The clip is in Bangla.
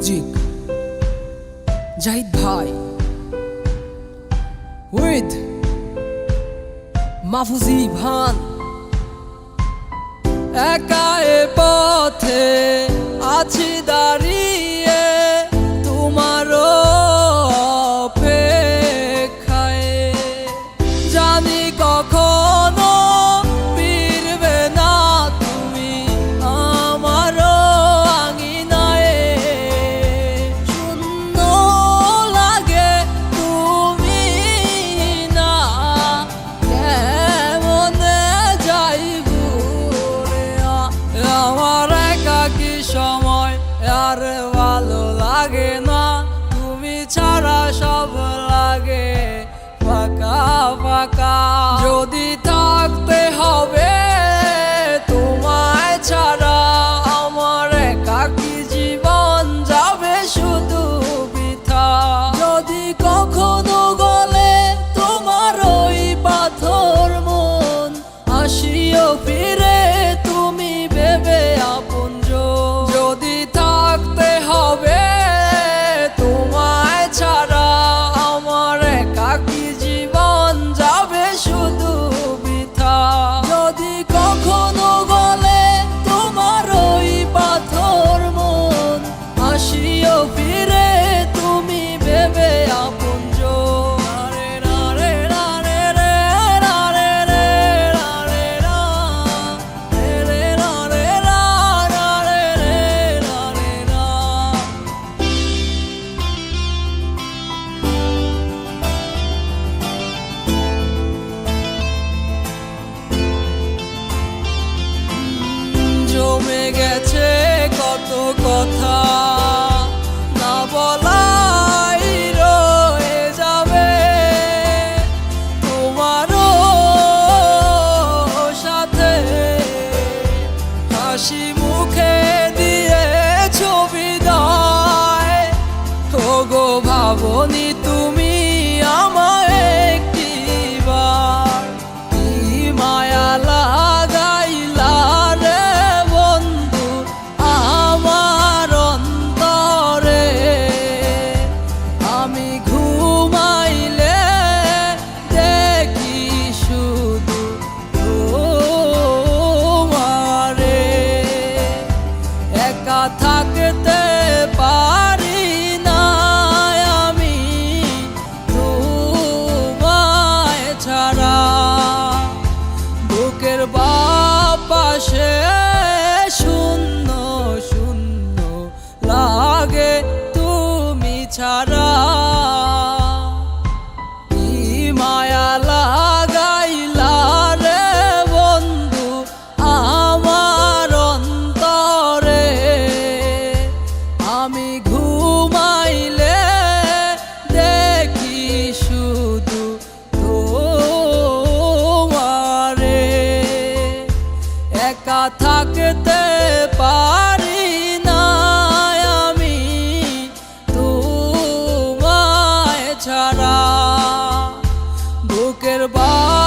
মিউজিক জাহিদ ভাই উইথ মাফুজি ভান একা এ পথে আছি দাঁড়িয়ে তোমারও খায় জানি কখন আর ভালো লাগে না তুমি ছাড়া সব লাগে। ফাঁকা ফাঁকা। যদি তা গেছে কত কথা। না বলাই রয়ে যাবে তোমারও সাথে। হাসি মুখে দিয়ে ছবি দায়। গো ভাবনি তুমি The ball.